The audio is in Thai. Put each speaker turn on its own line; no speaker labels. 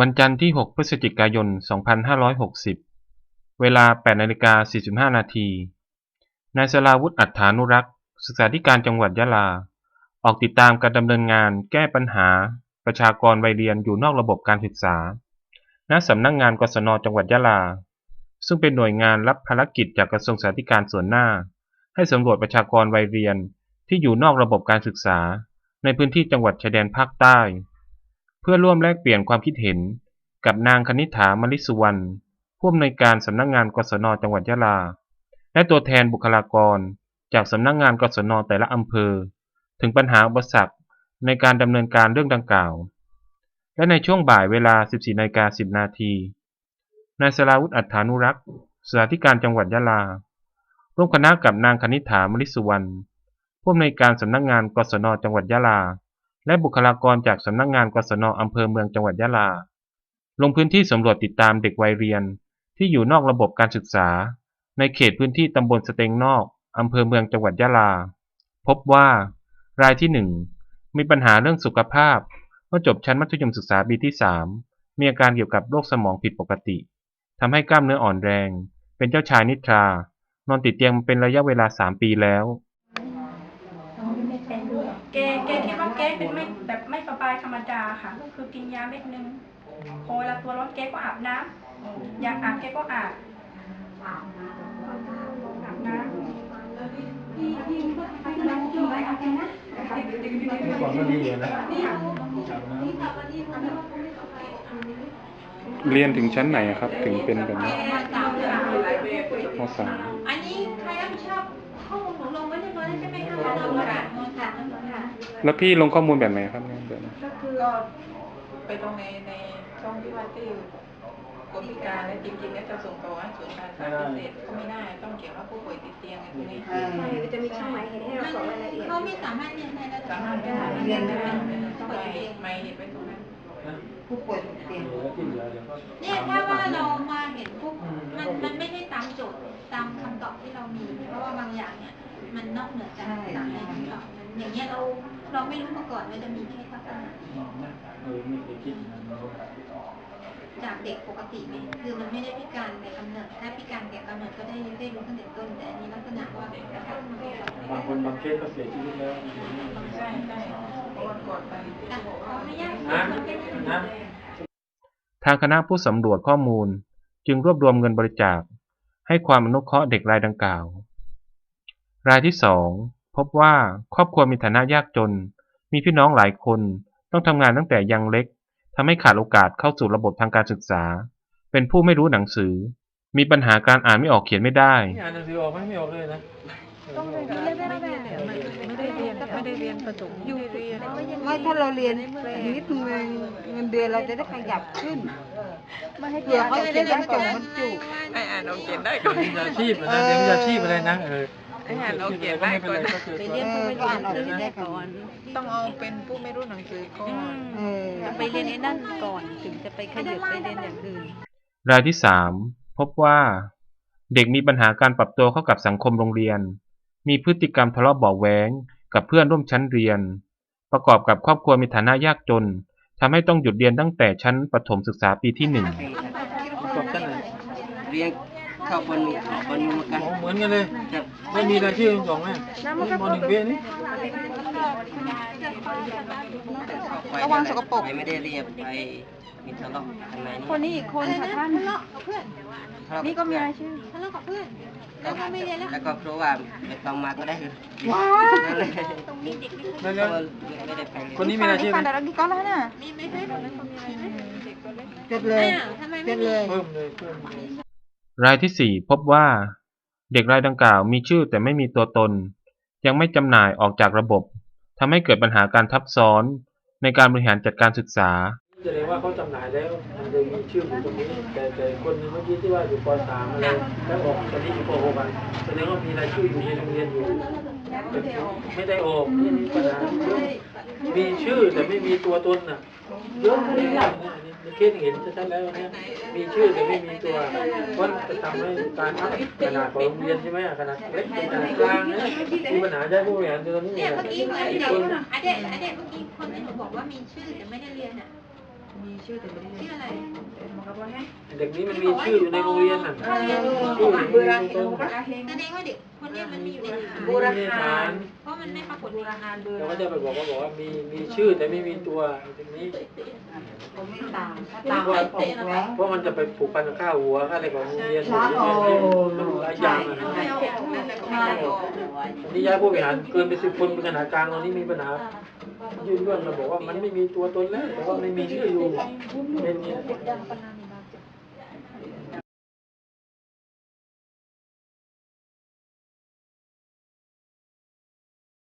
วันจันทร์ที่ 6 พฤศจิกายน 2560 เวลา 8นาฬิกา45 นาที นายสราวุธอัฏฐานุรักษ์ ศึกษาธิการจังหวัดยะลา ออกติดตามการดำเนินงานแก้ปัญหา ประชากรวัยเรียนอยู่นอกระบบการศึกษา ณ สำนักงานกศนจังหวัดยะลา ซึ่งเป็นหน่วยงานรับภารกิจจากกระทรวงศึกษาธิการส่วนหน้า ให้สำรวจประชากรวัยเรียนที่อยู่นอกระบบการศึกษา ในพื้นที่จังหวัดชายแดนภาคใต้ เพื่อร่วมแลกเปลี่ยนความคิดเห็น กับนางคณิษฐามลิสุวรรณผู้อำนวยการสำนักงานกศนจังหวัดยะลา และตัวแทนบุคลากร จากสำนักงานกศนแต่ละอำเภอ ถึงปัญหาอุปสรรคในการดำเนินการเรื่องดังกล่าว และในช่วงบ่ายเวลา 14นาฬิกา10 นาทีนายสราวุธอัฏฐานุรักษ์ศึกษาธิการจังหวัดยะลา ร่วมคณะกับนางคณิษฐามลิสุวรรณผู้อำนวยการสำนักงานกศนจังหวัดยะลา และบุคลากรจากสำนักงานกศนอำเภอเมืองจังหวัดยะลา ลงพื้นที่สำรวจติดตามเด็กวัยเรียน ที่อยู่นอกระบบการศึกษา ในเขตพื้นที่ตำบลสเตงนอกอำเภอเมืองจังหวัดยะลา พบว่า รายที่หนึ่งมีปัญหาเรื่องสุขภาพ เมื่อจบชั้นมัธยมศึกษาปีที่ 3 มีอาการเกี่ยวกับโรคสมองผิดปกติทำให้กล้ามเนื้ออ่อนแรง เป็นเจ้าชายนิทรา นอนติดเตียงเป็นระยะเวลา 3 ปีแล้ว
แกแกคิดว่าแกเป็นไม่แบบไม่สบายธรรมดาค่ะ ก็คือกินยาเม็ดนึงพอเวลาตัวร้อนแกก็อาบน้ำอยากอาบแกก็อาบอาบน้ำ
ก่อนก็ดีอยู่นะ
เรียนถึงชั้นไหนครับ ถึงเป็นแบบนี้มสาม
อันนี้ใครรับผิดชอบข้อมูลของลงไว้เรียบร้อยแล้วใช่ไหมคะเราค่ะค่ะค่ะ
แล้วพี่ลงข้อมูลแบบไหนครับเนี่ยแบบไหน
ก็คือไปตรงในในช่องที่ว่าชื่อคนพิการและจริงๆแล้วจะส่งต่อให้ศูนย์การสาพิเศษก็ไม่ได้ต้องเขียนว่าผู้ป่วยติดเตียงอะไรพวกนี้
จะมีช่องหมายเหตุให้เรากรอกรายละเอียด
เขาไม่สามารถเรียนได้แล้ว
สามารถไม่ได้เรียนได้ต้องไปไม่เห็นไปตรงนั้น
ผู้ป่วยติดเตียงแล้วที่เหลือเดี๋ยวก็
เนี่ยถ้าว่าเรามาเห็นปุ๊บมันมันไม่ได้ตามโจทย์ตามคำตอบที่เรามี เพราะว่าบางอย่างเนี่ยมันนอกเหนือจากตามในคำตอบมันอย่างเงี้ยเรา เราไม่รู้มาก่อนว่าจะมีแค่ลักษณะ
เออไม่เคยคิดนะ
จากเด็กปกติไงคือมันไม่ได้พิการแต่กำเนิดถ้าพิการแต่กำเนิดก็ได้ได้รู้ตั้งแต่ต้นแต่อันนี้ลักษณะว่าเด็กกระทั่งมันเป็นแบบ
บางคนบางเคสก็เสียชีวิตแล้ว
ใช่ใช่เพราะวันก่อนไป
อะขออนุญาต
นะนะ
ทางคณะผู้สำรวจข้อมูลจึงรวบรวมเงินบริจาค ให้ความอนุเคราะห์เด็กรายดังกล่าว รายที่สอง พบว่าครอบครัวมีฐานะยากจน มีพี่น้องหลายคน ต้องทำงานตั้งแต่ยังเล็กทำให้ขาดโอกาสเข้าสู่ระบบทางการศึกษา เป็นผู้ไม่รู้หนังสือ มีปัญหาการอ่านไม่ออกเขียนไม่ได้
อ่านหนังสือออกไหมไม่ออกเลยนะ
ต้องเรียนไม่ได้เรียนไม่ได้เรียนไม่ได้เรียนประถมไม่ได้เรียน
ไม่ถ้าเราเรียนนิดนึงเงินเดือนเราจะได้ขยับขึ้นเผื่อเขาจะได้จบบรรจุ
ไออ่านเอาเขียนได้ก่อน
วิชาชีพนะเดี๋ยววิชาชีพอะไรนะเออ
ไออ่านเอาเขียนได้ก่อน
ก็คือ
เออก็อ่านออกเขียนได้ก่อน
ต้องเอาเป็นผู้ไม่รู้หนังสือก่อน
เออ
ไปเรียนไอ้นั่นก่อนถึงจะไปขยับไปเรียนอย่างอื่น
รายที่สามพบว่า เด็กมีปัญหาการปรับตัวเข้ากับสังคมโรงเรียน มีพฤติกรรมทะเลาะเบาะแว้งกับเพื่อนร่วมชั้นเรียน ประกอบกับครอบครัวมีฐานะยากจนทำให้ต้องหยุดเรียนตั้งแต่ชั้นประถมศึกษาปีที่หนึ่ง
จบกันเลย
เรียน เข้าปหนึ่งออกปหนึ่งเหมือนกัน
เหมือนกันเลย
ครับ
ไม่มีรายชื่อสองแม่มหนึ่งเบี้ยนี่
ระวังสกปรกไปไม่ได้เรียบไปมีทะเลาะข้างในนี่
คนนี้อีกคนค่ะท่าน
ทะเลาะกับเพื่อน
ทะเลาะ
นี่ก็มีรายชื่อ
ทะเลาะกับเพื่อน แล้วก็ไม่เรียนแล้ว
แล้วก็เพราะว่าไม่ต้องมาก็ได้คือนั่นเลย
ตรงนี้เด็กไม่เคย
แล้ว
เพ
แล้ว
ราะว่าไม่ได้ไปเรียน
คนนี้มีรายชื่อไหม
มีไหมคะคนนั้นเขามีอะไรไหมเด็กตัวเล็ก
จดเลย
อ้าวทำไม
จ
ไม่
ด
มี
เลย
เพิ่มเลยเพิ่มเลย
รายที่สี่พบว่า เด็กรายดังกล่าวมีชื่อแต่ไม่มีตัวตน ยังไม่จำหน่ายออกจากระบบทำให้เกิดปัญหาการทับซ้อนในการบริหารจัดการศึกษา
แสดงว่าเขาจำหน่ายแล้วมันเลยมีชื่ออยู่ตรงนี้แต่แต่คนหนึงเมื่อกี้ที่ว่าอยู่ป .3 อะไรแล้วออกตอนนี้อยู่ป .6 อะแสดงว่ามีรายชื่ออยู่ในโรงเรียนอยู่แต่ไม่ได้ออกนี่มีปัญหาเยอะมีชื่อแต่ไม่มีตัวตนน่ะ เยอะเลยเนี่ยในเคสเห็นชัดๆแล้วเนี่ยมีชื่อแต่ไม่มีตัวเพราะจะทำให้การพักขนาดของโรงเรียนใช่ไหมอะขนาดเล็กขนาดกลางนะมีปัญหาใช่ผู้บริหารตรงนี้
เนี่ย
เนี่ย
เมื่อกี้เหมือนเด็กอะเด็กอะเด็กเมื่อกี้คนที่หนูบอกว่ามีชื่อแต่ไม่ได้เรียนอะ ชื่ออะไร
เด็กนี้มันมีชื่ออยู่ในโรงเรียนน่ะ
ถ้าเรียน
ชื่ออยู่ในโรงเรียน
แสดงว่าเด็กคนเนี้ยมันมีอยู่ในฐาน
บูรหาร
เพราะมันไม่ปรากฏในฐาน
เราก็จะไปบอกว่าบอกว่ามีมีชื่อแต่ไม่มีตัวตรงนี้
เขาไม่ตามถ้าตามไปออกแล้ว
เพราะมันจะไปผูกพันกับข้าวหัวค่าอะไรของโรงเรียน
ครับโอ้
มันหลายอย่างอะ
ไม่เอาออกนั่นแหละก็ไม่ได้ออก
อันนี้ย้ายผู้บริหารเกินไปสิบคนเป็นขนาดกลางตอนนี้มีปัญหา ยื่นเรื่องมาบอกว่ามันไม่มีตัวตนแล้วแต่ว่าไม่มีชื่ออยู่เป็นนี้